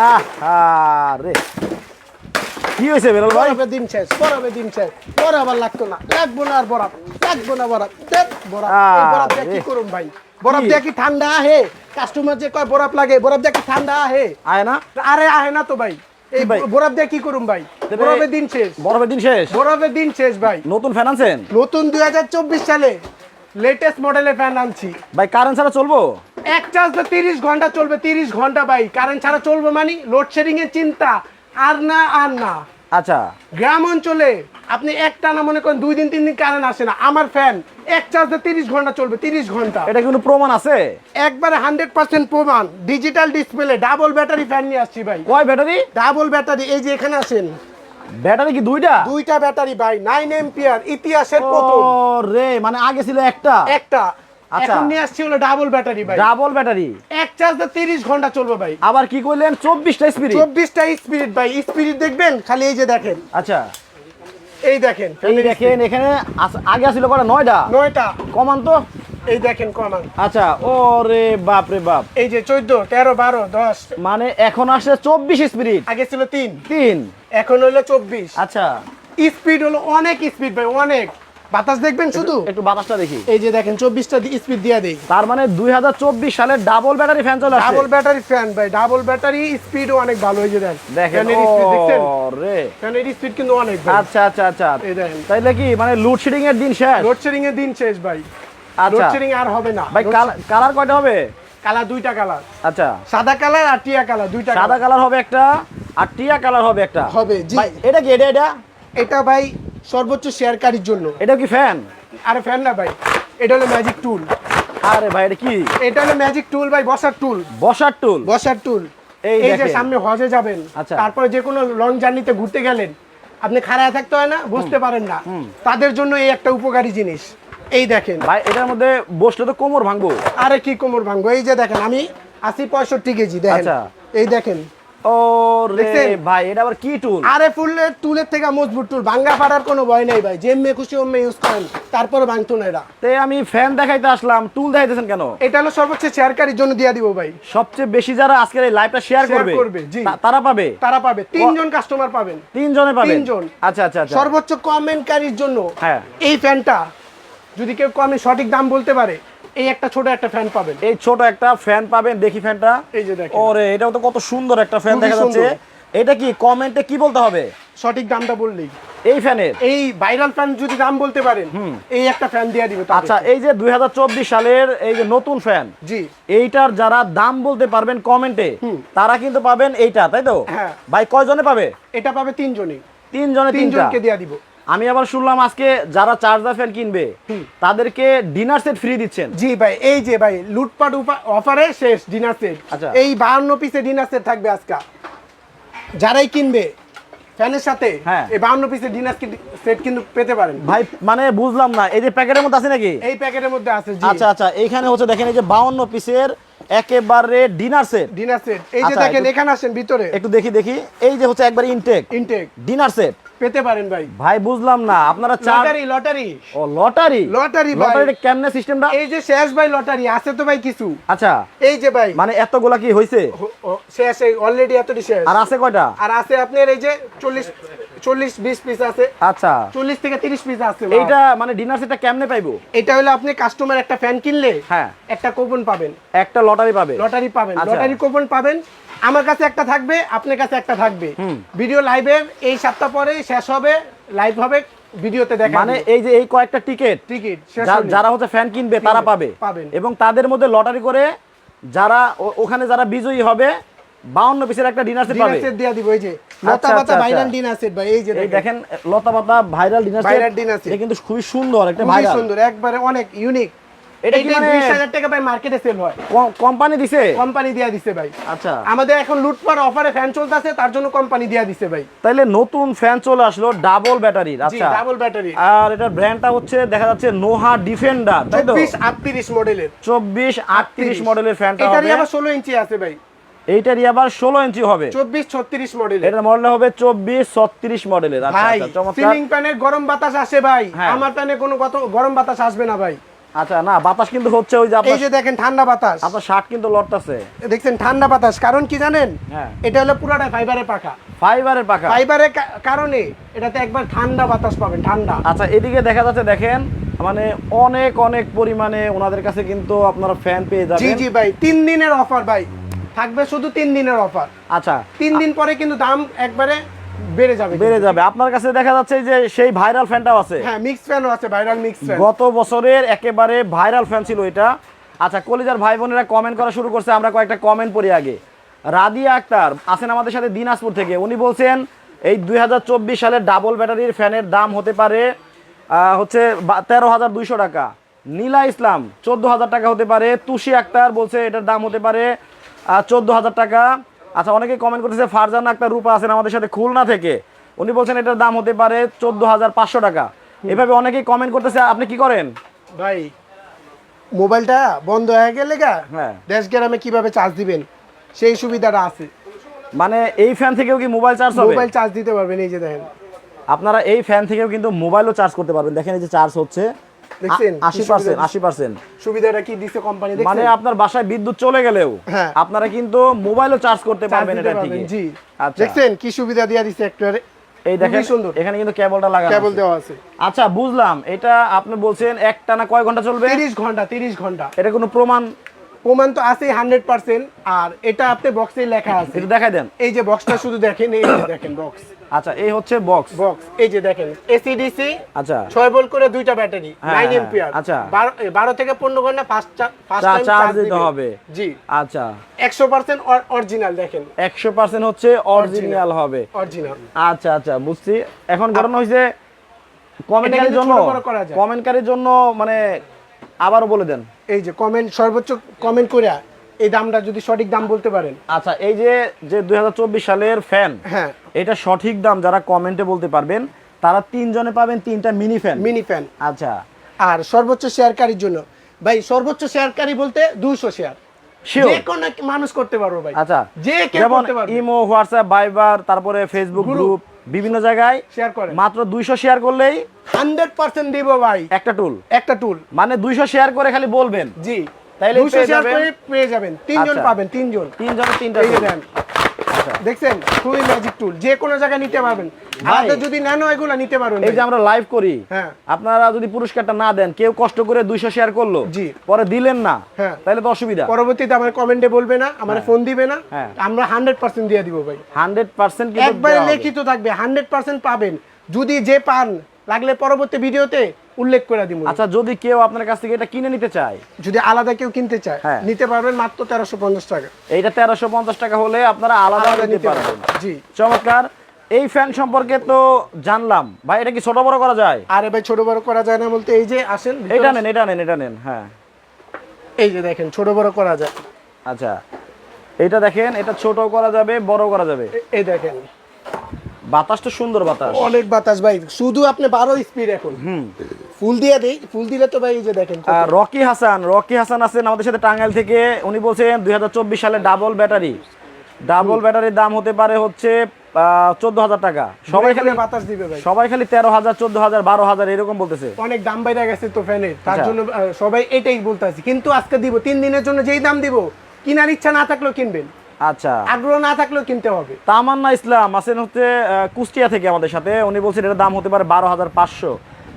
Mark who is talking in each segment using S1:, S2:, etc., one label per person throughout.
S1: আরে কি হয়েছে বেলাল ভাই?
S2: বরফের দিন শেষ বরফের দিন শেষ। বরফ আর লাগতো না। লাগবো না আর বরফ লাগবো না বরফ। ধ্যাৎ, বরফ এই দিয়ে কি
S1: আরে।
S2: ভাই? বরফ
S1: কি?
S2: দিয়ে কি ঠান্ডা আহে? কাস্টমার যে কয় বরফ লাগে বরফ দিয়ে কি ঠান্ডা আহে?
S1: আয় না?
S2: আরে আহে না তো ভাই। এই
S1: ভাই?
S2: বরফ দিয়ে কি করুন ভাই? বরফের দিন শেষ।
S1: বরফের দিন শেষ?
S2: বরফের দিন শেষ ভাই।
S1: নতুন ফ্যান আনছেন?
S2: নতুন দুই হাজার চব্বিশ সালে লেটেস্ট মডেলের ফ্যান আনছি।
S1: ভাই কারেন্ট ছাড়া চলবো?
S2: এক চার্জে তিরিশ ঘণ্টা চলবে তিরিশ ঘণ্টা ভাই। কারেন্ট ছাড়া চলবে মানে লোডশেডিং এর চিন্তা। আর না আর না।
S1: আচ্ছা।
S2: গ্রাম অঞ্চলে আপনি একটা না মনে করেন দুই দিন তিন দিন কারেন্ট আসে না। আমার ফ্যান এক চার্জে তিরিশ ঘণ্টা চলবে তিরিশ ঘণ্টা।
S1: এটা কোনো প্রমাণ আছে?
S2: একবারে হান্ড্রেড পার্সেন্ট প্রমাণ। Digital display double battery fan নিয়ে আসছি ভাই।
S1: কয় ব্যাটারি
S2: ডাবল ব্যাটারি এই যে এখানে আসেন।
S1: ব্যাটারি কি দুইটা?
S2: দুইটা ব্যাটারি ভাই নাইন এম্পিয়ার ইতিহাসের প্রথম।
S1: রে মানে আগে ছিল একটা।
S2: একটা। এখন নিয়ে আসছি হলো ডাবল ব্যাটারি ভাই।
S1: ডাবল ব্যাটারি
S2: এক চার্জে তিরিশ ঘণ্টা চলবে ভাই।
S1: আবার কি করলেন? চব্বিশটা স্পিড
S2: চব্বিশটা স্পিরিট ভাই। স্পিরিট দেখবেন? খালি এই যে দেখেন।
S1: আচ্ছা।
S2: এই দেখেন
S1: এই দেখেন এখানে আগে আসছিল কটা? নয়টা?
S2: নয়টা।
S1: কমান তো।
S2: এই দেখেন কমান।
S1: আচ্ছা ও রে বাপ রে বাপ।
S2: এই যে চোদ্দ তেরো বারো দশ।
S1: মানে এখন আসছে চব্বিশ স্পিড
S2: আগে ছিল তিন।
S1: তিন।
S2: এখন হলো চব্বিশ।
S1: আচ্ছা।
S2: স্পিড হলো অনেক স্পিড ভাই অনেক। বাতাস দেখবেন শুধু?
S1: একটু বাতাসটা দেখি।
S2: এই যে দেখেন চব্বিশটা স্পিড দিয়ে দেই।
S1: তার মানে দুই হাজার চব্বিশ সালে ডাবল ব্যাটারি ফ্যান চলে
S2: ডাবল ব্যাটারি ফ্যান ভাই। ডাবল ব্যাটারি স্পিডও অনেক ভালো যে দেখেন ফ্যানের স্পিড স্পিড কিন্তু অনেক
S1: আচ্ছা আচ্ছা আচ্ছা।
S2: এই দেখেন।
S1: তাইলে কি মানে লোডশেডিং এর দিন শেষ?
S2: লোডশেডিং এর দিন শেষ ভাই।
S1: আচ্ছা।
S2: লোডশেডিং আর হবে না।
S1: ভাই কালার কয়টা হবে?
S2: কালার দুইটা কালার।
S1: আচ্ছা।
S2: সাদা কালার আর টিয়া কালার দুইটা
S1: সাদা কালার হবে একটা আর টিয়া কালার হবে একটা।
S2: হবে জি।
S1: ভাই এটা কি এটা এটা?
S2: এটা ভাই সর্বোচ্চ শেয়ারকারীর জন্য।
S1: এটা কি ফ্যান
S2: আরে ফ্যান না ভাই এটা হলো ম্যাজিক টুল
S1: আরে ভাই এটা কি?
S2: এটা হলো ম্যাজিক টুল ভাই বসার টুল
S1: বসার টুল
S2: বসার টুল
S1: এই
S2: যে সামনে হজে যাবেন
S1: আচ্ছা।
S2: তারপরে যে কোনো লং জার্নিতে ঘুরতে গেলেন আপনি খাড়ায় থাকতে হয় না বুঝতে পারেন না। তাদের জন্য এই একটা উপকারী জিনিস। এই দেখেন।
S1: ভাই এটার মধ্যে বসলে তো কোমর ভাঙবো।
S2: আরে কি কোমর ভাঙ্গো এই যে দেখেন আমি আশি পঁয়ষট্টি কেজি দেখেন।
S1: আচ্ছা।
S2: এই দেখেন।
S1: ও রে? ভাই এটা আবার কি টুল
S2: আরে ফুলের টুলের থেকে মজবুত টুল ভাঙ্গা ফাড়ার কোনো ভয় নেই ভাই। যেমনি খুশি অমনি ইউজ করেন। তারপরে ভাঙতো না এটা
S1: তে আমি ফ্যান দেখাইতে আসলাম। টুল দেখাইতেছেন কেন?
S2: এটা হলো সর্বোচ্চ শেয়ারকারীর জন্য দিয়ে দিব ভাই।
S1: সবচেয়ে বেশি যারা আজকের এই লাইভটা শেয়ার করবে
S2: করবে,
S1: তারা পাবে?
S2: তারা পাবে। তিনজন কাস্টমার পাবেন।
S1: তিনজনে পাবে
S2: তিনজন।
S1: আচ্ছা আচ্ছা আচ্ছা।
S2: সর্বোচ্চ কমেন্টকারীর জন্য
S1: হ্যাঁ।
S2: এই ফ্যানটা যদি কেউ কমে সঠিক দাম বলতে পারে এই একটা ছোট একটা ফ্যান পাবেন।
S1: এই ছোট একটা ফ্যান পাবেন দেখি ফ্যানটা
S2: এই যে দেখেন।
S1: ওরে এটাও তো কত সুন্দর একটা ফ্যান দেখা যাচ্ছে। এটা কি কমেন্টে কি বলতে হবে?
S2: সঠিক দামটা বললেই।
S1: এই ফ্যানের
S2: এই ভাইরাল ফ্যান যদি দাম বলতে পারেন এই একটা ফ্যান দিয়ে দিবে
S1: আচ্ছা এই যে দুই হাজার চব্বিশ সালের এই যে নতুন ফ্যান
S2: জি।
S1: এইটার যারা দাম বলতে পারবেন কমেন্টে তারা কিন্তু পাবেন এইটা তাই তো?
S2: হ্যাঁ।
S1: ভাই কয়জনে পাবে?
S2: এটা পাবে তিনজনই
S1: তিনজনে তিনটা।
S2: তিনজনকে দিয়ে দিব।
S1: আমি আবার শুনলাম আজকে যারা চার্জার ফ্যান কিনবে তাদেরকে ডিনার সেট ফ্রি দিচ্ছেন।
S2: জি ভাই এই যে ভাই লুটপাট অফারে শেষ ডিনার সেট
S1: আচ্ছা।
S2: এই বাহান্ন পিসে ডিনার সেট থাকবে আজকে। যারাই কিনবে ফ্যানের সাথে
S1: হ্যাঁ।
S2: এই বাহান্ন পিসের ডিনার সেট কিন্তু পেতে পারেন।
S1: ভাই মানে বুঝলাম না এই যে প্যাকেটের মধ্যে আছে নাকি?
S2: এই প্যাকেটের মধ্যে আছে জি।
S1: আচ্ছা আচ্ছা এইখানে হচ্ছে দেখেন এই যে বাউন্ন পিসের একেবারে ডিনার সেট
S2: ডিনার সেট এই যে
S1: আচ্ছা,
S2: দেখেন এখানে আসেন ভিতরে।
S1: একটু দেখি দেখি। এই যে হচ্ছে একবার ইনটেক
S2: ইনটেক
S1: ডিনার সেট
S2: পেতে পারেন ভাই।
S1: ভাই বুঝলাম না। আপনারা চার
S2: লটারি লটারি।
S1: ও লটারি?
S2: লটারি ভাই।
S1: লটারি কেমনে সিস্টেমটা?
S2: এই যে শেষ ভাই লটারি। আছে তো ভাই কিছু।
S1: আচ্ছা।
S2: এই যে ভাই।
S1: মানে এতগুলা কি
S2: ও- শেষ অলরেডি এতটি শেষ।
S1: আর আছে কয়টা?
S2: আর আছে আপনার এই যে চল্লিশ চল্লিশ বিশ পিস আছে।
S1: আচ্ছা।
S2: চল্লিশ থেকে তিরিশ পিস আছে।
S1: এইটা মানে ডিনার সেটটা কেমনে পাইবো?
S2: এটা হলো আপনি কাস্টমার একটা ফ্যান কিনলে
S1: হ্যাঁ।
S2: একটা কুপন পাবেন।
S1: একটা লটারি পাবে।
S2: লটারি পাবেন।
S1: আচ্ছা।
S2: লটারি কুপন পাবেন। আমার কাছে একটা থাকবে আপনার কাছে একটা থাকবে। ভিডিও লাইভের এই সপ্তাহ পরে শেষ হবে লাইভ হবে ভিডিওতে দেখা
S1: মানে এই যে এই কয়েকটা টিকিট
S2: টিকিট।
S1: যারা হচ্ছে ফ্যান কিনবে তারা পাবে। এবং তাদের মধ্যে লটারি করে যারা ওখানে যারা বিজয়ী হবে বাউন্ন পিসের একটা ডিনার সেট
S2: ডিনার
S1: পাবে।
S2: সেট দিয়া দিব এই যে লতা পাতা
S1: আচ্ছা,
S2: ভাইরাল। ডিনার সেট ভাই এই যে
S1: দেখেন। লতা পাতা viral dinner set
S2: dinner set।
S1: এটা কিন্তু খুবই সুন্দর একটা ভাইরাল
S2: সুন্দর একবারে অনেক ইউনিক
S1: এটা
S2: এটা
S1: কি মানে-
S2: বিশ হাজার টাকা ভাই মার্কেটে সেল হয়।
S1: কোম্পানি দিছে?
S2: কোম্পানি দিয়া দিছে ভাই।
S1: আচ্ছা।
S2: আমাদের এখন লুটপাট অফারে ফ্যান চলতেছে তার জন্য কোম্পানি দিয়া দিছে ভাই।
S1: তাইলে নতুন ফ্যান চলে আসলো ডাবল আচ্ছা।
S2: ডাবল ব্যাটারি
S1: আর এটার ব্র্যান্ডটা হচ্ছে দেখা যাচ্ছে নোহা ডিফেন্ডার তাই তো?
S2: চব্বিশ আটত্রিশ মডেলের
S1: চব্বিশ আটত্রিশ মডেলের ফ্যানটা
S2: আবার ইঞ্চি আছে ভাই।
S1: এইটারই আবার ষোলো ইঞ্চি হবে।
S2: চব্বিশ ছত্রিশ মডেল
S1: মডেল হবে চব্বিশ ছত্রিশ মডেলের
S2: ভাই
S1: আচ্ছা,
S2: সিলিং গরম বাতাস আসে ভাই।
S1: হ্যাঁ।
S2: আমার কোনো কত গরম বাতাস আসবে না ভাই।
S1: আচ্ছা না বাতাস কিন্তু হচ্ছে ওই যে
S2: এই যে দেখেন ঠান্ডা বাতাস।
S1: আপনার শার্ট কিন্তু লড়তাছে।
S2: দেখছেন ঠান্ডা বাতাস। কারণ কি জানেন?
S1: হ্যাঁ।
S2: এটা হলো পুরাটা ফাইবারের পাখা
S1: ফাইবারের পাকা।
S2: ফাইবারের কারণে এটাতে একবার ঠান্ডা বাতাস পাবেন ঠান্ডা।
S1: আচ্ছা এদিকে দেখা যাচ্ছে দেখেন মানে অনেক অনেক পরিমাণে ওনাদের কাছে কিন্তু আপনারা ফ্যান পেয়ে
S2: জি
S1: যাবেন।
S2: জি ভাই তিন দিনের অফার ভাই। থাকবে শুধু তিন দিনের অফার
S1: আচ্ছা
S2: তিন দিন পরে কিন্তু দাম একবারে বেড়ে যাবে
S1: বেড়ে যাবে। আপনার কাছে দেখা যাচ্ছে যে সেই ভাইরাল ফ্যানটাও আছে।
S2: হ্যাঁ মিক্স ফ্যানও আছে ভাইরাল মিক্স ফ্যান
S1: গত বছরের একেবারে ভাইরাল ফ্যান ছিল এটা। আচ্ছা কলিজার ভাই বোনেরা কমেন্ট করা শুরু করছে আমরা কয়েকটা কমেন্ট পড়ি আগে। রাদিয়া আক্তার আছেন আমাদের সাথে দিনাজপুর থেকে। উনি বলছেন এই দুই সালের ডাবল ব্যাটারির ফ্যানের দাম হতে পারে হচ্ছে তেরো হাজার দুইশো টাকা। নীলা ইসলাম চোদ্দ হাজার টাকা হতে পারে। তুষি আক্তার বলছে এটার দাম হতে পারে চোদ্দ হাজার টাকা। আচ্ছা অনেকে কমেন্ট করতেছে ফারজানা আক্তার রূপা আছেন আমাদের সাথে খুলনা থেকে। উনি বলছেন এটার দাম হতে পারে চোদ্দ হাজার পাঁচশো টাকা। এভাবে অনেকেই কমেন্ট করতেছে আপনি কি করেন?
S2: ভাই মোবাইলটা বন্ধ হয়ে গেলে গা
S1: হ্যাঁ।
S2: দেশ গ্রামে কীভাবে চার্জ দিবেন? সেই সুবিধাটা আছে।
S1: মানে এই ফ্যান থেকেও কি মোবাইল চার্জ হবে?
S2: মোবাইল চার্জ দিতে পারবেন এই যে দেখেন।
S1: আপনারা এই ফ্যান থেকেও কিন্তু মোবাইলও চার্জ করতে পারবেন। দেখেন এই যে চার্জ হচ্ছে।
S2: সুবিধাটা কি দিছে কোম্পানি
S1: মানে আপনার বাসায় বিদ্যুৎ চলে গেলেও
S2: হ্যাঁ।
S1: আপনারা কিন্তু মোবাইলও চার্জ করতে পারবেন এটা থেকে
S2: জি।
S1: আচ্ছা।
S2: দেখছেন কি সুবিধা দিয়া দিছে একবারে
S1: এই দেখেন
S2: সুন্দর।
S1: এখানে কিন্তু কেবলটা লাগানো
S2: কেবল দেওয়া আছে।
S1: আচ্ছা বুঝলাম। এটা আপনি বলছেন একটা না কয় ঘণ্টা চলবে?
S2: 30 ঘণ্টা 30 ঘণ্টা।
S1: এটা কোনো প্রমাণ?
S2: প্রমাণ তো আছে হান্ড্রেড পার্সেন্ট আর এটা আপনি বক্সে লেখা আছে।
S1: এটা দেখাই দেন।
S2: এই যে বক্সটা শুধু দেখেন এই দেখেন বক্স
S1: আচ্ছা এই হচ্ছে বক্স
S2: বক্স এই যে দেখেন এসিডিসি
S1: আচ্ছা।
S2: ছয় ভোল্ট করে দুইটা ব্যাটারি
S1: হ্যাঁ, হ্যাঁ, আচ্ছা।
S2: বারো থেকে পনেরো ঘণ্টা ফার্স্ট ফার্স্ট
S1: চা-
S2: টাইম
S1: চার্জ দিতে হবে।
S2: জি।
S1: আচ্ছা।
S2: একশো পার্সেন্ট অরিজিনাল দেখেন।
S1: একশো পার্সেন্ট হচ্ছে অরিজিনাল হবে।
S2: অরিজিনাল
S1: আচ্ছা আচ্ছা বুঝছি। এখন ঘটনা হয়েছে কমেন্টকারীর জন্য কমেন্টকারীর জন্য মানে আবারও বলে দেন।
S2: এই যে কমেন্ট সর্বোচ্চ কমেন্ট করে এই দামটা যদি সঠিক দাম বলতে পারেন।
S1: আচ্ছা এই যে যে দুই হাজার চব্বিশ সালের ফ্যান
S2: হ্যাঁ।
S1: এটা সঠিক দাম যারা কমেন্টে বলতে পারবেন তারা তিনজনে পাবেন তিনটা মিনি ফ্যান
S2: মিনি ফ্যান
S1: আচ্ছা।
S2: আর সর্বোচ্চ শেয়ারকারীর জন্য ভাই সর্বোচ্চ শেয়ারকারী বলতে দুইশো শেয়ার।
S1: Sure.
S2: যে কোনো মানুষ করতে পারব ভাই।
S1: আচ্ছা।
S2: যে
S1: যেমন ইমো হোয়াটসঅ্যাপ ভাইবার তারপরে ফেসবুক গ্রুপ বিভিন্ন জায়গায়
S2: শেয়ার করে।
S1: মাত্র দুইশো শেয়ার করলেই
S2: হান্ড্রেড পার্সেন্ট দিব ভাই।
S1: একটা টুল
S2: একটা টুল
S1: মানে দুইশো শেয়ার করে খালি বলবেন।
S2: জি। দুইশো শেয়ার করে পেয়ে যাবেন। তিনজন
S1: আচ্ছা।
S2: পাবেন তিনজন।
S1: তিনজনে তিনটা
S2: এই যে
S1: tool।
S2: দেন। দেখছেন? খুবই ম্যাজিক টুল যে কোনো জায়গায় নিতে পারবেন। যদি ন্যানো এগুলো নিতে পারবেন
S1: এই যে আমরা লাইভ করি
S2: হ্যাঁ।
S1: আপনারা যদি পুরস্কারটা না দেন কেউ কষ্ট করে দুইশো শেয়ার করল পরে দিলেন না
S2: হ্যাঁ।
S1: তাহলে তো অসুবিধা।
S2: পরবর্তীতে আমার কমেন্টে বলবে না আমার ফোন দিবে না
S1: হ্যাঁ।
S2: আমরা হান্ড্রেড পার্সেন্ট দিয়ে দিব ভাই।
S1: হান্ড্রেড পার্সেন্ট
S2: একবারে লিখিত থাকবে হান্ড্রেড পার্সেন্ট পাবেন। যদি যে পান লাগলে পরবর্তী ভিডিওতে উল্লেখ করে দিব
S1: আচ্ছা যদি কেউ আপনার কাছ থেকে এটা কিনে নিতে চায়?
S2: যদি আলাদা কেউ কিনতে চায়
S1: হ্যাঁ।
S2: নিতে পারবেন মাত্র তেরোশো পঞ্চাশ টাকা।
S1: এইটা তেরোশো পঞ্চাশ টাকা হলে আপনারা আলাদা নিতে পারবেন।
S2: জি।
S1: চমৎকার। এই ফ্যান সম্পর্কে তো জানলাম। ভাই এটা কি ছোট বড় করা যায়?
S2: আরে ভাই ছোট বড় করা যায় না বলতে এই যে আসেন
S1: এটা নেন এটা নেন এটা নেন হ্যাঁ।
S2: এই যে দেখেন ছোট বড় করা যায়।
S1: আচ্ছা। এটা দেখেন এটা ছোট করা যাবে বড় করা যাবে।
S2: এই দেখেন।
S1: বাতাস তো সুন্দর বাতাস।
S2: অনেক বাতাস ভাই শুধু আপনি বারো স্পিড এখন।
S1: হুম।
S2: ফুল দিয়ে দেই ফুল দিলে তো ভাই এই যে দেখেন
S1: রকি হাসান রকি হাসান আছেন আমাদের সাথে টাঙ্গাইল থেকে। উনি বলছেন দুই হাজার চব্বিশ সালে ডাবল ব্যাটারি ডাবল ব্যাটারির দাম হতে পারে হচ্ছে চোদ্দ হাজার টাকা। সবাই খালি
S2: বাতাস দিবে ভাই।
S1: সবাই খালি তেরো হাজার চোদ্দ হাজার বারো হাজার এরকম বলতেছে।
S2: অনেক দাম বাইরে গেছে তো ফ্যানের তার
S1: আচ্ছা।
S2: জন্য সবাই এটাই বলতেছি কিন্তু আজকে দিব তিন দিনের জন্য যেই দাম দিব কিনার ইচ্ছা না থাকলেও কিনবেন।
S1: আচ্ছা।
S2: আগ্রহ না থাকলেও কিনতে হবে।
S1: তামান্না ইসলাম আছেন হচ্ছে কুষ্টিয়া থেকে আমাদের সাথে। উনি বলছেন এটার দাম হতে পারে বারো হাজার পাঁচশো।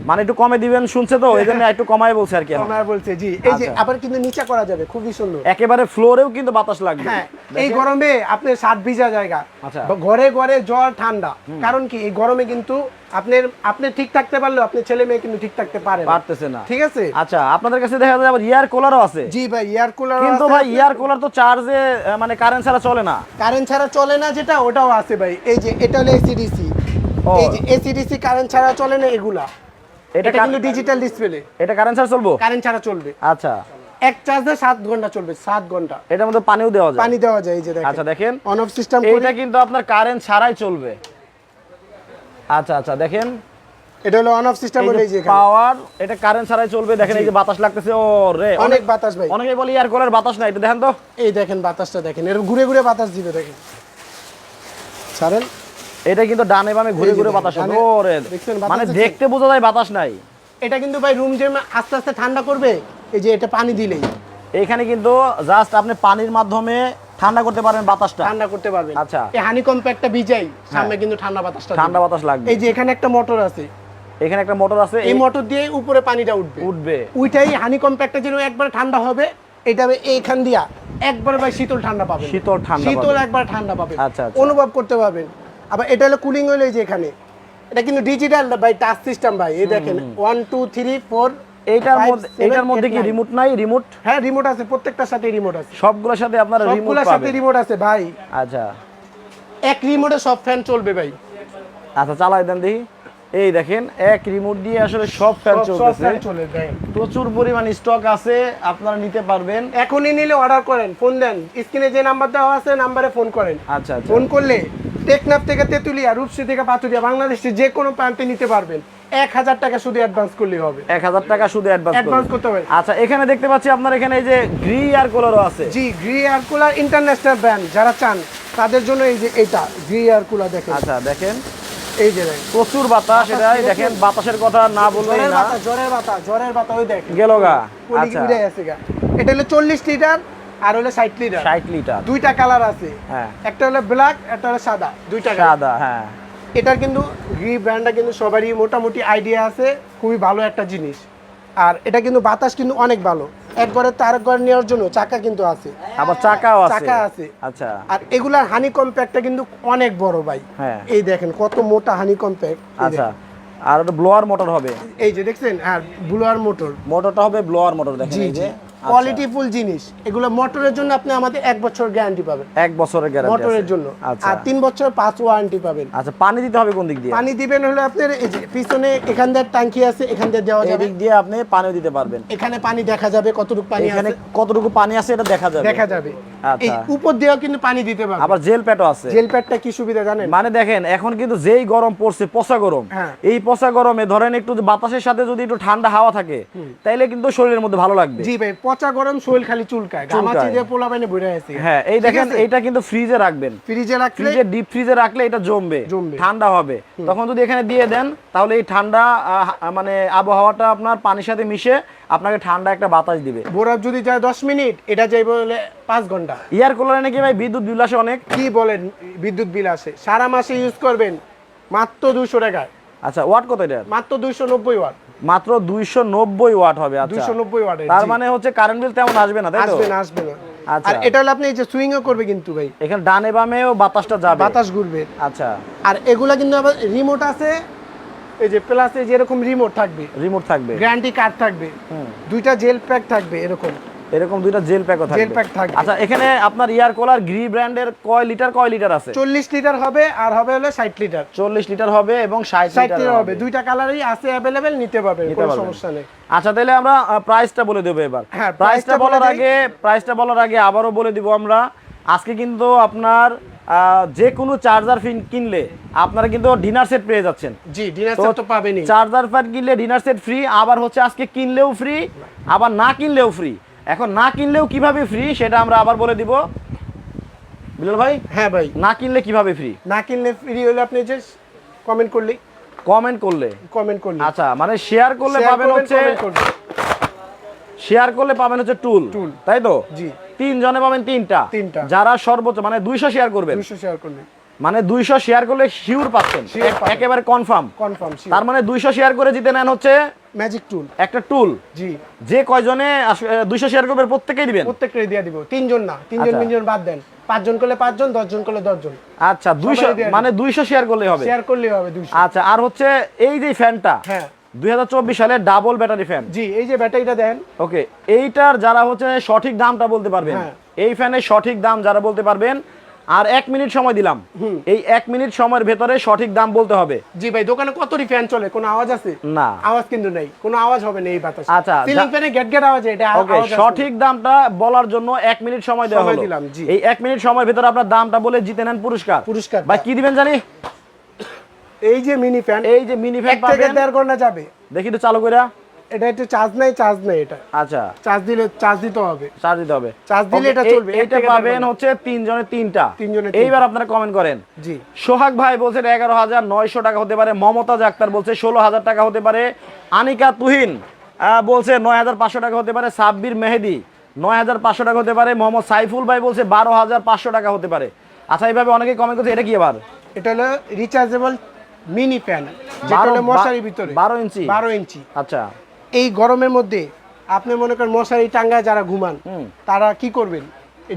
S1: মানে একটু কমে দিবেন শুনছে তো এই জন্য একটু কমাই বলছে আর কি।
S2: আমার বলছে জি। এই যে
S1: আচ্ছা।
S2: আবার কিন্তু নিচে করা যাবে খুবই সুন্দর।
S1: একেবারে ফ্লোরেও কিন্তু বাতাস লাগবে।
S2: হ্যাঁ এই গরমে আপনার সাত ভিজা জায়গা।
S1: আচ্ছা।
S2: ঘরে ঘরে জ্বর ঠান্ডা। কারণ কি এই গরমে কিন্তু আপনার আপনি ঠিক থাকতে পারলেও আপনার ছেলে মেয়ে কিন্তু ঠিক থাকতে পারে না।
S1: পারতেছে না।
S2: ঠিক আছে?
S1: আচ্ছা আপনাদের কাছে দেখা যায় আবার ইয়ার কুলারও আছে।
S2: জি ভাই এয়ার কুলার
S1: কিন্তু ভাই ইয়ার কুলার তো চার্জে মানে কারেন্ট ছাড়া চলে না।
S2: কারেন্ট ছাড়া চলে না যেটা ওটাও আছে ভাই। এই যে এটা হলো এসিডিসি। এই যে এসিডিসি কারেন্ট ছাড়া চলে না এগুলা।
S1: এটা
S2: এটা কিন্তু ডিজিটাল ডিসপ্লে
S1: এটা কারেন্ট ছাড়া চলবো?
S2: কারেন্ট ছাড়া চলবে।
S1: আচ্ছা।
S2: এক চার্জে সাত ঘণ্টা চলবে সাত ঘণ্টা।
S1: এটার মধ্যে পানিও দেওয়া যায়।
S2: পানি দেওয়া যায় এই যে
S1: আচ্ছা
S2: দেখেন।
S1: দেখেন
S2: অন অফ সিস্টেম
S1: এইটা কিন্তু আপনার কারেন্ট ছাড়াই চলবে। আচ্ছা আচ্ছা দেখেন।
S2: এটা হলো অন অফ সিস্টেম এই যে
S1: পাওয়ার এটা কারেন্ট ছাড়াই চলবে। দেখেন এই যে বাতাস লাগতেছে ও রে
S2: অনেক বাতাস ভাই।
S1: অনেকে বলে ইয়ার কুলার বাতাস না এটা দেখেন তো।
S2: এই দেখেন বাতাসটা দেখেন এর ঘুরে ঘুরে বাতাস দিবে দেখেন। ছাড়েন।
S1: এটা কিন্তু ডানে বামে ঘুরে ঘুরে বাতাস হবে
S2: ডানে-
S1: ও রে
S2: দেখছেন বাতাস
S1: মানে দেখতে বোঝা যায় বাতাস নাই।
S2: এটা কিন্তু ভাই রুম যে আস্তে আস্তে ঠান্ডা করবে এই যে এটা পানি দিলেই।
S1: এখানে কিন্তু জাস্ট আপনি পানির মাধ্যমে ঠান্ডা করতে পারবেন বাতাসটা।
S2: ঠান্ডা করতে পারবেন।
S1: আচ্ছা।
S2: এই হানি কম্প্যাক্টটা ভিজাই সামনে কিন্তু ঠান্ডা বাতাসটা
S1: ঠান্ডা বাতাস লাগবে।
S2: এই যে এখানে একটা মোটর আছে।
S1: এখানে একটা মোটর আছে
S2: এই মোটর দিয়ে উপরে পানিটা উঠবে।
S1: উঠবে।
S2: উইটাই হানি কম্প্যাক্টটা যেন একবার ঠান্ডা হবে এটা এইখান দিয়া একবার ভাই শীতল ঠান্ডা পাবেন।
S1: শীতল ঠান্ডা
S2: শীতল একবার ঠান্ডা পাবেন।
S1: আচ্ছা, আচ্ছা।
S2: অনুভব করতে পারবেন। আবার এটা হলো কুলিং হইল এই যে এখানে। এটা কিন্তু ডিজিটাল ভাই টাচ সিস্টেম ভাই এই দেখেন ওয়ান টু থ্রি ফোর
S1: এইটার মধ্যে এইটার মধ্যে কি রিমোট নাই? রিমোট
S2: হ্যাঁ রিমোট আছে প্রত্যেকটার সাথে রিমোট আছে।
S1: সবগুলোর সাথে আপনারা রিমোট
S2: সবগুলোর সাথে রিমোট আছে ভাই।
S1: আচ্ছা।
S2: এক রিমোটে সব ফ্যান চলবে ভাই।
S1: আচ্ছা চালাই দেন দেখি। এই দেখেন এক রিমোট দিয়ে আসলে সব ফ্যান চলতেছে।
S2: ফ্যান চলে ভাই
S1: প্রচুর পরিমাণ স্টক আছে আপনারা নিতে পারবেন।
S2: এখনই নিলে অর্ডার করেন ফোন দেন। স্ক্রিনে যে নাম্বার দেওয়া আছে নাম্বারে ফোন করেন।
S1: আচ্ছা আচ্ছা।
S2: ফোন করলে টেকনাফ থেকে তেতুলিয়া রূপসী থেকে পাতুরিয়া বাংলাদেশের যে কোনো প্রান্তে নিতে পারবেন। এক হাজার টাকা শুধু অ্যাডভান্স করলেই হবে।
S1: এক হাজার টাকা শুধু অ্যাডভান্স
S2: করতে হবে।
S1: আচ্ছা এখানে দেখতে পাচ্ছি আপনার এখানে এই যে গ্রি আর কোলারও আছে।
S2: জি গ্রি কুলার ইন্টারন্যাশনাল ব্র্যান্ড যারা চান তাদের জন্য এই যে এটা গ্রি এয়ার কুলার দেখেন।
S1: আচ্ছা দেখেন।
S2: এই যে
S1: প্রচুর বাতাস এটাই
S2: দেখেন।
S1: বাতাসের কথা না বললেই
S2: জ্বরের
S1: না।
S2: বাতা জ্বরের বাতা জ্বরের বাতা ওই দেখেন।
S1: গেল গা। আচ্ছা।
S2: এটা হলো চল্লিশ লিটার আর হলো ষাট লিটার।
S1: ষাট লিটার।
S2: দুইটা কালার আছে।
S1: হ্যাঁ।
S2: একটা হলো ব্ল্যাক একটা হলো সাদা। দুইটা
S1: সাদা হ্যাঁ।
S2: এটার কিন্তু গ্রি ব্র্যান্ডটা কিন্তু সবারই মোটামুটি আইডিয়া আছে। খুবই ভালো একটা জিনিস। আর এটা কিন্তু বাতাস কিন্তু অনেক ভালো। একবারে তার ঘর নেওয়ার জন্য চাকা কিন্তু আছে।
S1: আবার চাকাও আছে।
S2: চাকা আছে।
S1: আচ্ছা।
S2: আর এগুলার হানি কম্প্যাক্টটা কিন্তু অনেক বড় ভাই।
S1: হ্যাঁ।
S2: এই দেখেন কত মোটা হানি কম্প্যাক্ট
S1: আচ্ছা। আর ওটা ব্লোয়ার মোটর হবে।
S2: এই যে দেখছেন আর ব্লুয়ার মোটর
S1: মোটরটা হবে ব্লোয়ার মোটর দেখেন এই যে। আচ্ছা,
S2: কোয়ালিটিফুল জিনিস। এগুলো মোটরের জন্য আপনি আমাদের এক বছর গ্যারান্টি পাবেন।
S1: এক বছরের গ্যারান্টি
S2: মোটরের জন্য।
S1: আচ্ছা।
S2: আর তিন বছর পাঁচ ওয়ারেন্টি পাবেন।
S1: আচ্ছা পানি দিতে হবে কোন দিক দিয়ে?
S2: পানি দিবেন হলো আপনার এই যে পিছনে এখান দিয়ে ট্যাঙ্কি আছে এখান দিয়ে দেওয়া যাবে।
S1: দিক দিয়ে আপনি পানি দিতে পারবেন।
S2: এখানে পানি দেখা যাবে কতটুকু পানি
S1: এখানে কতটুকু পানি আছে এটা দেখা যাবে।
S2: দেখা যাবে। এই উপর দিয়েও কিন্তু পানি দিতে পারবে।
S1: আবার জেল প্যাটও আছে।
S2: জেল প্যাডটা কি সুবিধা জানেন?
S1: মানে দেখেন এখন কিন্তু যেই গরম পড়ছে পচা গরম।
S2: হ্যাঁ।
S1: এই পচা গরমে ধরেন একটু বাতাসের সাথে যদি একটু ঠান্ডা হাওয়া থাকে তাইলে কিন্তু শরীরের মধ্যে ভালো লাগবে।
S2: জি ভাই পচা গরম শরীর খালি চুলকায়। ঘামাচি দিয়ে পোলা বাইনে বইরা আছে।
S1: হ্যাঁ এই দেখেন
S2: আছে?
S1: কিন্তু ফ্রিজে রাখবেন।
S2: ফ্রিজে রাখলে
S1: ফ্রিজে ডিপ ফ্রিজে রাখলে এটা জমবে। ঠান্ডা হবে। তখন যদি এখানে দিয়ে দেন তাহলে এই ঠান্ডা মানে আবহাওয়াটা আপনার পানির সাথে মিশে আপনাকে ঠান্ডা একটা বাতাস দিবে।
S2: বরফ যদি যায় দশ মিনিট এটা যাইবে হলে পাঁচ ঘণ্টা।
S1: এয়ার কুলারে নাকি ভাই বিদ্যুৎ বিল আসে অনেক?
S2: কি বলেন বিদ্যুৎ বিল আসে। সারা মাসে ইউজ করবেন মাত্র দুশো টাকায়।
S1: আচ্ছা ওয়াট কত এটা?
S2: মাত্র দুইশো নব্বই ওয়াট
S1: মাত্র দুইশো নব্বই ওয়াট হবে আচ্ছা।
S2: দুইশো নব্বই ওয়াটের
S1: তার মানে হচ্ছে কারেন্ট বিল তেমন আসবে না তাই তো?
S2: আসবে না আসবে না।
S1: আচ্ছা।
S2: আর এটা হলো আপনি এই যে সুইংও করবে কিন্তু ভাই।
S1: এখানে ডানে বামেও বাতাসটা যাবে।
S2: বাতাস ঘুরবে।
S1: আচ্ছা।
S2: আর এগুলা কিন্তু আবার রিমোট আছে এই যে প্লাসে রিমোট থাকবে।
S1: রিমোট থাকবে।
S2: গ্যারান্টি কার্ড থাকবে। দুইটা জেল প্যাক থাকবে এরকম।
S1: এরকম দুইটা জেল প্যাকও থাকবে।
S2: Gel pack থাকবে।
S1: আচ্ছা এখানে আপনার ইয়ার কুলার গ্রি ব্র্যান্ডের কয় লিটার কয় লিটার আছে?
S2: চল্লিশ লিটার হবে আর হবে হলো ষাট লিটার
S1: চল্লিশ লিটার হবে এবং ষাট
S2: ষাট
S1: লিটার
S2: লিটার হবে। দুইটা কালারই আছে অ্যাভেলেবেল নিতে পারবেন
S1: নিতে
S2: কোনো সমস্যা নেই।
S1: আচ্ছা তাহলে আমরা প্রাইসটা বলে দেবো এবার।
S2: হ্যাঁ,
S1: প্রাইসটা
S2: টা
S1: বলার। আগে প্রাইসটা বলার আগে আবারও বলে দিব আমরা আজকে কিন্তু আপনার যে কোনো চার্জার কিনলে আপনারা কিন্তু ডিনার সেট পেয়ে যাচ্ছেন।
S2: জি ডিনার সেট তো পাবেনই।
S1: চার্জার প্যাড কিনলে ডিনার সেট ফ্রি আবার হচ্ছে আজকে কিনলেও ফ্রি আবার না কিনলেও ফ্রি এখন না কিনলেও কীভাবে ফ্রি সেটা আমরা আবার বলে দিব। বিলাল ভাই?
S2: হ্যাঁ ভাই।
S1: না কিনলে কীভাবে ফ্রি
S2: না কিনলে ফ্রি হলে আপনি যে কমেন্ট করলে
S1: কমেন্ট করলে?
S2: কমেন্ট করলে
S1: আচ্ছা মানে শেয়ার করলে পাবেন হচ্ছে শেয়ার করলে পাবেন হচ্ছে টুল
S2: টুল
S1: তাই তো?
S2: জি।
S1: তিন জনে পাবেন তিনটা।
S2: তিনটা।
S1: যারা সর্বোচ্চ মানে দুইশো শেয়ার করবেন।
S2: দুশো শেয়ার করলে।
S1: মানে দুইশো শেয়ার করলে শিওর পাচ্ছেন। একেবারে কনফার্ম
S2: কনফার্ম
S1: তার মানে দুইশো শেয়ার করে জিতে নেন হচ্ছে
S2: ম্যাজিক টুল
S1: একটা টুল
S2: জি।
S1: যে কয়জনে দুইশো শেয়ার করবে প্রত্যেকেই দিবেন?
S2: প্রত্যেকটাই দিয়ে দিব। তিনজন না। তিনজন
S1: আচ্ছা।
S2: তিনজন বাদ দেন। পাঁচজন করলে পাঁচজন দশজন করলে দশজন।
S1: আচ্ছা দুইশো মানে দুইশো শেয়ার করলে হবে।
S2: শেয়ার করলেই হবে দুশো
S1: আচ্ছা আর হচ্ছে এই যে ফ্যানটা
S2: হ্যাঁ।
S1: দুই সালে ডাবল ব্যাটারি ফ্যান
S2: জি এই যে ব্যাটারিটা দেন।
S1: ওকে এইটার যারা হচ্ছে সঠিক দামটা বলতে পারবেন
S2: হ্যাঁ।
S1: এই ফ্যানের সঠিক দাম যারা বলতে পারবেন আর এক মিনিট সময় দিলাম। এই এক মিনিট সময়ের ভেতরে সঠিক দাম বলতে হবে।
S2: জি ভাই দোকানে কতটি ফ্যান চলে? কোনো আওয়াজ আছে?
S1: না।
S2: আওয়াজ কিন্তু নেই। কোনো আওয়াজ হবে না এই বাতাস।
S1: আচ্ছা,
S2: সিলিং ফ্যানে গেট গেট আওয়াজ এটা
S1: ওকে সঠিক দামটা বলার জন্য এক মিনিট সময় দেওয়া হলো। এই এক মিনিট সময়ের ভেতরে আপনার দামটা বলে জিতে নেন পুরস্কার।
S2: পুরস্কার।
S1: ভাই কি দিবেন জানি?
S2: এই যে মিনি ফ্যান
S1: এই যে মিনি ফ্যান
S2: এক থেকে
S1: পাবেন।
S2: দেড় ঘণ্টা যাবে।
S1: দেখি তো চালু করে
S2: এটা একটু চার্জ নাই চার্জ নেই এটা।
S1: আচ্ছা।
S2: চার্জ দিলে চার্জ দিতে হবে।
S1: চার্জ দিতে হবে।
S2: চার্জ দিলে এটা চলবে, দেড়
S1: পাবেন। হচ্ছে তিনজনের তিনটা।
S2: তিনজনের
S1: এইবার আপনারা কমেন্ট করেন।
S2: জি।
S1: সোহাগ ভাই বলছেন এগারো হাজার নয়শো টাকা হতে পারে মমতাজ আক্তার বলছে ষোলো হাজার টাকা হতে পারে আনিকা তুহিন বলছে নয় হাজার পাঁচশো টাকা হতে পারে সাব্বির মেহেদি নয় হাজার পাঁচশো টাকা হতে পারে মোহাম্মদ সাইফুল ভাই বলছে বারো হাজার পাঁচশো টাকা হতে পারে। আচ্ছা এইভাবে অনেকে কমেন্ট করছে এটা কি এবার?
S2: এটা হলো রিচার্জেবল মিনি ফ্যান যেটা মশারির ভিতরে।
S1: বারো ইঞ্চি?
S2: বারো ইঞ্চি।
S1: আচ্ছা।
S2: এই গরমের মধ্যে আপনি মনে করেন মশারি টাঙ্গায় যারা ঘুমান তারা কি করবেন?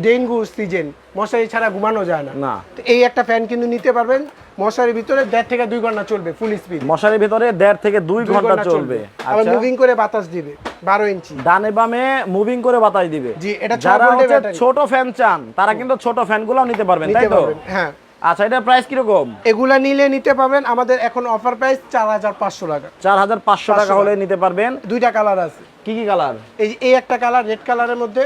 S2: ডেঙ্গু সিজন মশারি ছাড়া ঘুমানো যায় না। এই একটা ফ্যান কিন্তু নিতে পারবেন মশারির ভিতরে দেড় থেকে দুই ঘণ্টা চলবে ফুল স্পিড
S1: মশারির ভিতরে দেড় থেকে দুই ঘণ্টা চলবে।
S2: আবার
S1: আচ্ছা।
S2: মুভিং করে বাতাস দিবে বারো ইঞ্চি।
S1: ডানে বামে মুভিং করে বাতাস দিবে।
S2: জি, এটা
S1: যারা। ছোট ফ্যান চান তারা কিন্তু ছোট ফ্যানগুলোও নিতে পারবেন তাই তো?
S2: হ্যাঁ।
S1: আচ্ছা এটা প্রাইস কীরকম?
S2: এগুলা নিলে নিতে পারবেন আমাদের এখন অফার প্রাইস চার হাজার পাঁচশো টাকা।
S1: চার হাজার পাঁচশো টাকা হলে নিতে পারবেন?
S2: দুইটা কালার আছে।
S1: কি কি কালার
S2: এই এই একটা কালার রেড কালারের মধ্যে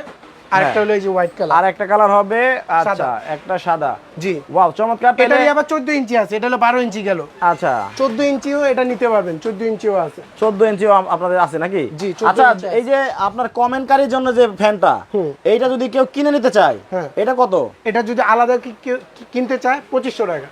S2: আরেকটা হলো এই যে হোয়াইট কালার
S1: আর একটা কালার হবে আচ্ছা একটা সাদা।
S2: জি।
S1: ওয়াও চমৎকার
S2: এটারই আবার চোদ্দ ইঞ্চি আছে এটা হলো বারো ইঞ্চি গেল।
S1: আচ্ছা।
S2: চোদ্দ ইঞ্চিও এটা নিতে পারবেন চোদ্দ ইঞ্চিও আছে।
S1: চোদ্দ ইঞ্চিও আম- আপনাদের আছে নাকি?
S2: জি,
S1: আচ্ছা এই যে আপনার কমেন্টকারীর জন্য যে ফ্যানটা। এইটা যদি কেউ কিনে নিতে চায়
S2: হ্যাঁ।
S1: এটা কত?
S2: এটা যদি আলাদা কিনতে চায় পঁচিশশো টাকা।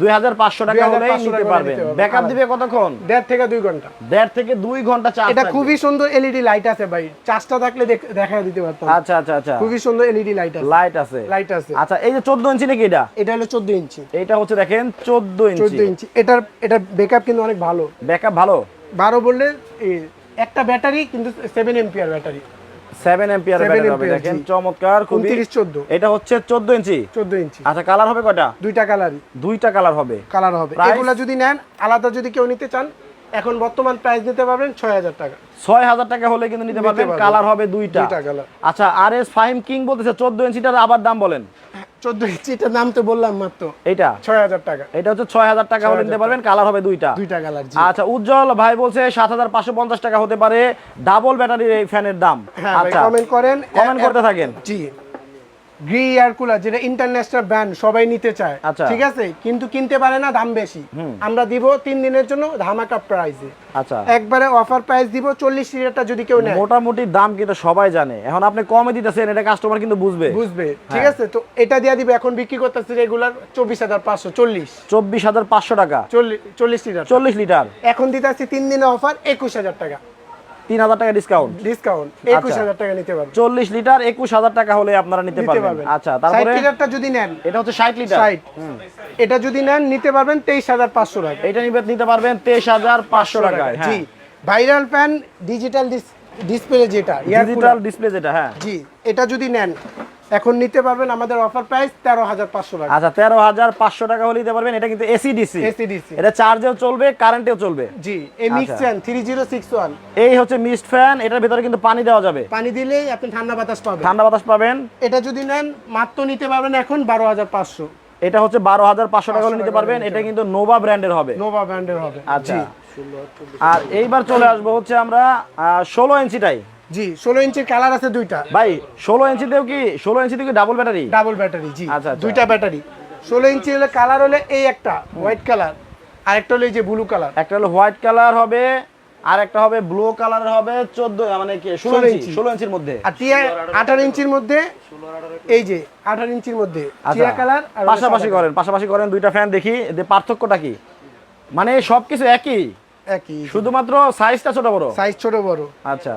S1: দুই হাজার পাঁচশো টাকা হলেই নিতে পারবেন। ব্যাকআপ দিবে কতক্ষণ?
S2: দেড় থেকে দুই ঘণ্টা।
S1: দেড় থেকে দুই ঘণ্টা চার্জ
S2: এটা খুবই সুন্দর এলইডি লাইট আছে ভাই। চার্জটা থাকলে দেখা দিতে পারতাম।
S1: আচ্ছা আচ্ছা আচ্ছা।
S2: খুবই সুন্দর এলইডি লাইট আছে।
S1: লাইট আছে।
S2: লাইট আছে।
S1: আচ্ছা এই যে ইঞ্চি নাকি এটা?
S2: এটা হলো চোদ্দ ইঞ্চি।
S1: এইটা হচ্ছে দেখেন চোদ্দ
S2: চোদ্দ
S1: ইঞ্চি।
S2: ইঞ্চি এটার এটার ব্যাকআপ কিন্তু অনেক ভালো।
S1: ব্যাকআপ ভালো?
S2: বারো বললে একটা ব্যাটারি কিন্তু seven ampere battery
S1: seven ampere
S2: 7
S1: battery হবে দেখেন চমৎকার খুবই।
S2: উনত্রিশ চোদ্দ।
S1: এটা হচ্ছে চোদ্দ ইঞ্চি।
S2: চোদ্দ ইঞ্চি।
S1: আচ্ছা কালার হবে কয়টা?
S2: দুইটা কালারই।
S1: দুইটা কালার হবে।
S2: কালার হবে। এগুলা যদি নেন আলাদা যদি কেউ নিতে চান এখন বর্তমান প্রাইস নিতে পারবেন ছয় হাজার টাকা।
S1: ছয় হাজার টাকা হলে কিন্তু নিতে পারবেন। কালার হবে দুইটা।
S2: দুইটা কালার।
S1: আচ্ছা আর এস ফাইম কিং বলতেছে চোদ্দ ইঞ্চিটার আবার দাম বলেন।
S2: ইঞ্চিটার তো বললাম মাত্র।
S1: এটা
S2: ছয় হাজার টাকা।
S1: এটা হচ্ছে ছয় হাজার টাকা হলে নিতে পারবেন কালার হবে দুইটা।
S2: দুইটা কালার জি।
S1: আচ্ছা উজ্জ্বল ভাই বলছে সাত হাজার পাঁচশো পঞ্চাশ টাকা হতে পারে ডাবল ব্যাটারির এই ফ্যানের দাম।
S2: হ্যাঁ
S1: আচ্ছা
S2: কমেন্ট করেন
S1: কমেন্ট করতে থাকেন।
S2: জি। গ্রি এয়ার কুলার যেটা ইন্টারন্যাশনাল ব্র্যান্ড সবাই নিতে চায়।
S1: আচ্ছা।
S2: ঠিক আছে? কিন্তু কিনতে পারে না দাম বেশি। আমরা দিব তিন দিনের জন্য ধামাকা প্রাইসে
S1: আচ্ছা।
S2: একবারে অফার প্রাইস দিব চল্লিশ লিটারটা যদি কেউ নেয়।
S1: মোটামুটি দাম কিন্তু সবাই জানে। এখন আপনি কমে দিতেছেন এটা কাস্টমার কিন্তু বুঝবে।
S2: বুঝবে।
S1: হ্যাঁ।
S2: ঠিক আছে? তো এটা দিয়ে দিবে এখন বিক্রি করতেছে রেগুলার চব্বিশ হাজার পাঁচশো চল্লিশ।
S1: চব্বিশ হাজার পাঁচশো টাকা।
S2: চল্লিশ চল্লিশ লিটার
S1: চল্লিশ লিটার
S2: এখন দিতে আসছি তিন দিনের অফার একুশ হাজার টাকা।
S1: তিন হাজার টাকা ডিসকাউন্ট
S2: ডিসকাউন্ট একুশ হাজার টাকা নিতে পারবেন।
S1: চল্লিশ লিটার একুশ হাজার টাকা হলে আপনারা নিতে পারবেন। আচ্ছা তারপরে
S2: লিটারটা যদি নেন।
S1: এটা হচ্ছে ষাট লিটার।
S2: ষাট। এটা যদি নেন নিতে পারবেন তেইশ হাজার পাঁচশো টাকা।
S1: এটা নিতে পারবেন তেইশ হাজার পাঁচশো টাকায়
S2: জি। ভাইরাল ফ্যান ডিজিটাল ডিসপ্লে যেটা
S1: ডিজিটাল ডিসপ্লে যেটা হ্যাঁ।
S2: জি। এটা যদি নেন এখন নিতে পারবেন আমাদের অফার প্রাইস তেরো হাজার পাঁচশো টাকা।
S1: আচ্ছা তেরো হাজার পাঁচশো টাকা হলে নিতে পারবেন। এটা কিন্তু এসি ডিসি
S2: এসি ডিসি
S1: এটা চার্জেও চলবে কারেন্টেও চলবে।
S2: জি এই mix. Fan three zero six one
S1: এই হচ্ছে মিস্ট ফ্যান এটার ভিতরে কিন্তু পানি দেওয়া যাবে।
S2: পানি দিলেই আপনি ঠান্ডা বাতাস পাবেন।
S1: ঠান্ডা বাতাস পাবেন।
S2: এটা যদি নেন মাত্র নিতে পারবেন এখন বারো হাজার পাঁচশো।
S1: এটা হচ্ছে বারো হাজার পাঁচশো টাকা হলে নিতে পারবেন। এটা কিন্তু নোভা ব্র্যান্ডের হবে।
S2: নোভা ব্র্যান্ডের হবে।
S1: আচ্ছা। আর এইবার চলে আসব হচ্ছে আমরা ষোলো ইঞ্চিটাই
S2: জি ষোলো ইঞ্চির কালার আছে দুইটা।
S1: ভাই ষোলো ইঞ্চিতেও কি ষোলো ইঞ্চিতে কি ডাবল ব্যাটারি
S2: ডাবল ব্যাটারি জি
S1: আচ্ছা, আচ্ছা।
S2: দুইটা ব্যাটারি ষোলো ইঞ্চি হলে কালার হলে এই একটা হোয়াইট কালার আর একটা হলো এই যে ব্লু কালার
S1: একটা হলো হোয়াইট কালার হবে আর একটা হবে ব্লু কালার হবে চোদ্দ মানে কি ষোলো
S2: 16
S1: ইঞ্চি
S2: ইঞ্চি।
S1: ষোলো ইঞ্চির মধ্যে।
S2: আর টিয়া আঠারো ইঞ্চির মধ্যে এই যে আঠারো ইঞ্চির মধ্যে
S1: আচ্ছা।
S2: টিয়া কালার আর
S1: পাশাপাশি করেন পাশাপাশি করেন দুইটা ফ্যান দেখি যে পার্থক্যটা কি? মানে সবকিছু একই?
S2: একই।
S1: শুধুমাত্র সাইজটা ছোট বড়?
S2: সাইজ ছোট বড়।
S1: আচ্ছা।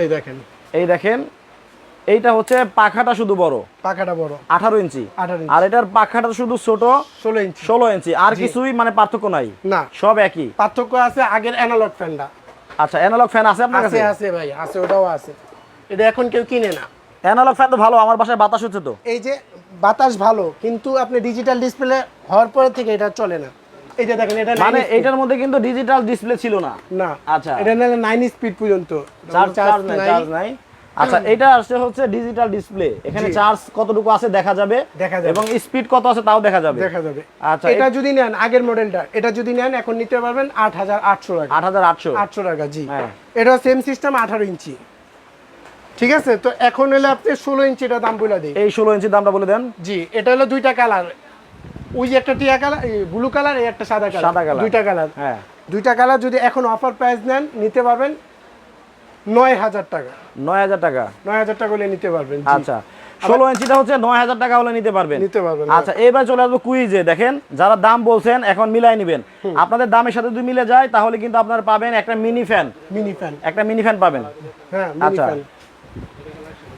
S2: এই দেখেন।
S1: এই দেখেন এইটা হচ্ছে পাখাটা শুধু বড়।
S2: পাখাটা বড়।
S1: আঠারো ইঞ্চি। আর এটার পাখাটা শুধু ছোট
S2: ষোলো ইঞ্চি।
S1: ষোলো ইঞ্চি। আর কিছুই মানে পার্থক্য নাই?
S2: না।
S1: সব একই?
S2: পার্থক্য আছে আগের অ্যানালগ ফ্যানটা
S1: আচ্ছা অ্যানালগ ফ্যান আছে আপনার কাছে?
S2: আছে ভাই আছে ওটাও আছে। এটা এখন কেউ কিনে না।
S1: অ্যানালগ ফ্যান তো ভালো আমার বাসায় বাতাস হচ্ছে তো।
S2: এই যে বাতাস ভালো কিন্তু আপনি ডিজিটাল ডিসপ্লে হওয়ার পরে থেকে এটা চলে না। যে দেখেন এটা
S1: মানে এটার মধ্যে কিন্তু ডিজিটাল ডিসপ্লে ছিল না?
S2: না
S1: আচ্ছা।
S2: এটা না নাইন স্পিড পর্যন্ত।
S1: চার্জ নাই চার্জ নাই। আচ্ছা এটা আসছে হচ্ছে ডিজিটাল ডিসপ্লে এখানে চার্জ কতটুকু আছে দেখা যাবে?
S2: দেখা যাবে।
S1: এবং স্পিড কত আছে তাও দেখা যাবে।
S2: দেখা যাবে।
S1: আচ্ছা
S2: এটা যদি নেন আগের মডেলটা এটা যদি নেন এখন নিতে পারবেন আট হাজার আটশো টাকা।
S1: আট হাজার আটশো?
S2: আটশো টাকা জি।
S1: হ্যাঁ।
S2: এটা সেম সিস্টেম আঠারো ইঞ্চি। ঠিক আছে? তো এখন হলে আপনি ষোলো ইঞ্চিটা দাম বলে দিই।
S1: এই ষোলো ইঞ্চির দামটা বলে দেন।
S2: জি এটা হলো দুইটা কালার ওই একটা টিয়া কালার ব্লু কালার এই একটা সাদা কালার।
S1: সাদা কালার।
S2: দুইটা কালার।
S1: হ্যাঁ।
S2: দুইটা কালার যদি এখন অফার প্রাইস নেন নিতে পারবেন নয় হাজার টাকা।
S1: নয় হাজার টাকা?
S2: নয় হাজার টাকা হলে নিতে পারবেন জি।
S1: আচ্ছা। ষোলো ইঞ্চিটা হচ্ছে নয় হাজার টাকা হলে নিতে পারবেন।
S2: নিতে পারবেন,
S1: আচ্ছা এবার চলে আসব কুইজে। দেখেন যারা দাম বলছেন এখন মিলাই নেবেন। আপনাদের দামের সাথে যদি মিলে যায় তাহলে কিন্তু আপনারা পাবেন একটা মিনি ফ্যান
S2: মিনি ফ্যান
S1: একটা মিনি ফ্যান পাবেন।
S2: হ্যাঁ
S1: আচ্ছা।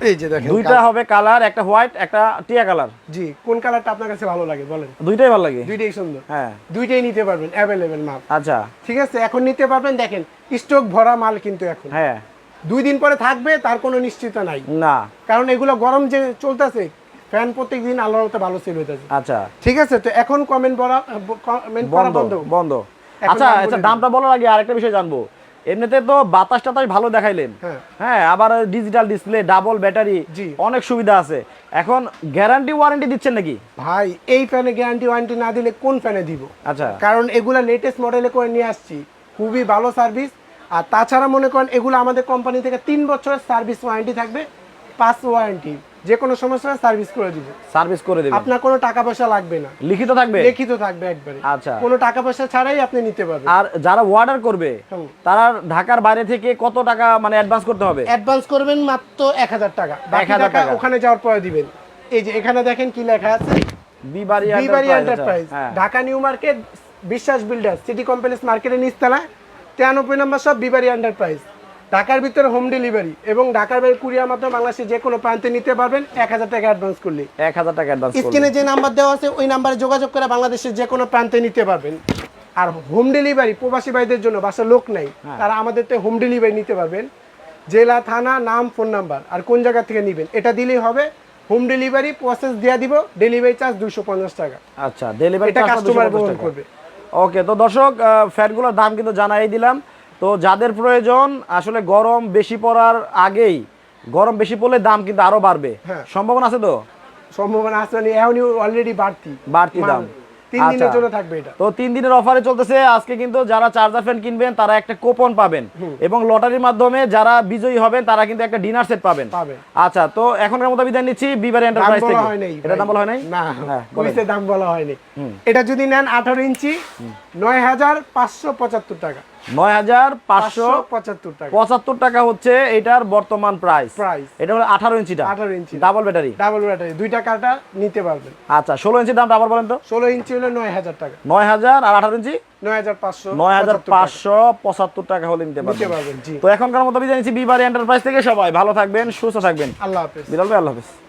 S2: ফ্যান এই যে দেখেন
S1: দুইটা হবে কালার একটা হোয়াইট একটা টিয়া কালার।
S2: জি কোন কালারটা আপনার কাছে ভালো লাগে বলেন?
S1: দুইটাই ভালো লাগে।
S2: দুইটাই সুন্দর।
S1: হ্যাঁ।
S2: দুইটাই নিতে পারবেন অ্যাভেলেবেল মাল।
S1: আচ্ছা।
S2: ঠিক আছে এখন নিতে পারবেন দেখেন স্টক ভরা মাল কিন্তু এখন।
S1: হ্যাঁ।
S2: দুই দিন পরে থাকবে তার কোনো নিশ্চিত নাই।
S1: না।
S2: কারণ এগুলো গরম যে চলতেছে ফ্যান প্রত্যেক দিন আল্লাহর মতো ভালো সেল হইতেছে।
S1: আচ্ছা।
S2: ঠিক আছে তো এখন কমেন্ট করা কমেন্ট করা
S1: বন্ধ
S2: বন্ধ।
S1: বন্ধ। আচ্ছা আচ্ছা দামটা বলার আগে আরেকটা বিষয় জানব। এমনিতে তো বাতাস টাতাস ভালো দেখাইলেন।
S2: হ্যাঁ।
S1: হ্যাঁ আবার ডিজিটাল ডিসপ্লে ডাবল ব্যাটারি। অনেক সুবিধা আছে। এখন গ্যারান্টি ওয়ারেন্টি দিচ্ছেন নাকি?
S2: ভাই এই ফ্যানে গ্যারান্টি ওয়ারেন্টি না দিলে কোন ফ্যানে দিব?
S1: আচ্ছা।
S2: কারণ এগুলা লেটেস্ট মডেলে করে নিয়ে আসছি। খুবই ভালো সার্ভিস আর তাছাড়া মনে করেন এগুলো আমাদের কোম্পানি থেকে তিন বছরের সার্ভিস ওয়ারেন্টি থাকবে পাঁচ ওয়ারেন্টি যে কোনো সমস্যা সার্ভিস করে দিব।
S1: সার্ভিস করে দেবেন।
S2: আপনার কোনো টাকা পয়সা লাগবে না।
S1: লিখিত থাকবে?
S2: লিখিত থাকবে একবারে।
S1: আচ্ছা।
S2: কোনো টাকা পয়সা ছাড়াই আপনি নিতে পারবেন।
S1: আর যারা অর্ডার করবে তারা ঢাকার বাইরে থেকে কত টাকা মানে অ্যাডভান্স করতে হবে?
S2: অ্যাডভান্স করবেন মাত্র এক হাজার টাকা। বাকি
S1: 1000
S2: টাকা। ওখানে যাওয়ার পরে দিবেন। এই যে এখানে দেখেন কি লেখা আছে?
S1: বিবাড়ি এন্টারপ্রাইজ
S2: এন্টারপ্রাইজ
S1: হ্যাঁ।
S2: Dhaka New Market Biswas Builder City Complex মার্কেটের নিচতলায় তিরানব্বই নম্বর সব বিবাড়ি এন্টারপ্রাইজ ঢাকার ভিতরে হোম ডেলিভারি এবং ঢাকার বাইরে কুরিয়ার মাধ্যমে বাংলাদেশে যে কোনো প্রান্তে নিতে পারবেন এক হাজার টাকা অ্যাডভান্স করলে।
S1: এক হাজার টাকা অ্যাডভান্স
S2: স্ক্রিনে যে নাম্বার দেওয়া আছে ওই নাম্বারে যোগাযোগ করে বাংলাদেশের যে কোনো প্রান্তে নিতে পারবেন। আর হোম ডেলিভারি প্রবাসী ভাইদের জন্য বাসার লোক নাই
S1: হ্যাঁ।
S2: তারা আমাদের তো হোম ডেলিভারি নিতে পারবেন। জেলা থানা নাম ফোন নাম্বার আর কোন জায়গা থেকে নেবেন এটা দিলেই হবে। হোম ডেলিভারি প্রসেস দেওয়া দিব ডেলিভারি চার্জ দুশো পঞ্চাশ টাকা।
S1: আচ্ছা ডেলিভারি
S2: এটা কাস্টমার বহন করবে।
S1: ওকে তো দর্শক আহ, ফ্যানগুলোর দাম কিন্তু জানাই দিলাম। তো যাদের প্রয়োজন আসলে গরম বেশি পড়ার আগেই গরম বেশি পড়লে দাম কিন্তু আরও বাড়বে।
S2: হ্যাঁ।
S1: সম্ভাবনা আছে তো?
S2: সম্ভাবনা আছে মানে এখনই অলরেডি বাড়তি।
S1: বাড়তি দাম।
S2: তিন দিনের
S1: আচ্ছা।
S2: জন্য থাকবে এটা।
S1: তো তিন দিনের অফারে চলতেছে আজকে কিন্তু যারা চার্জার ফ্যান কিনবেন তারা একটা কুপন পাবেন। এবং লটারির মাধ্যমে যারা বিজয়ী হবেন তারা কিন্তু একটা ডিনার সেট পাবেন। আচ্ছা তো এখনের মতো বিদায় নিচ্ছি বিবারি এন্টারপ্রাইজ থেকে। এটা দাম বলা হয় নাই?
S2: না
S1: হ্যাঁ,
S2: দাম বলা হয়নি। এটা যদি নেন আঠারো ইঞ্চি নয় হাজার পাঁচশো পঁচাত্তর টাকা।
S1: নয় হাজার পাঁচশো
S2: পঁচাত্তর টাকা।
S1: পঁচাত্তর টাকা হচ্ছে এটার বর্তমান প্রাইস। এটা হলো আঠারো ইঞ্চিটা
S2: 18 inch.
S1: Double battery
S2: double battery দুইটা কাটা নিতে পারবেন।
S1: আচ্ছা ষোলো ইঞ্চির দামটা আবার বলেন তো।
S2: ষোলো ইঞ্চি হলে নয় হাজার টাকা।
S1: নয় হাজার আর আঠারো ইঞ্চি?
S2: নয় হাজার পাঁচশো
S1: নয় হাজার
S2: পঁচাত্তর
S1: পাঁচশো পঁচাত্তর টাকা হলে নিতে
S2: নিতে
S1: পারবেন
S2: পারবেন
S1: তো এখনকার মতো বিদায় নিচ্ছি বিবারি এন্টারপ্রাইজ থেকে সবাই ভালো থাকবেন সুস্থ থাকবেন।
S2: আল্লাহ হাফেজ।
S1: বিলাল ভাই আল্লাহ হাফিজ।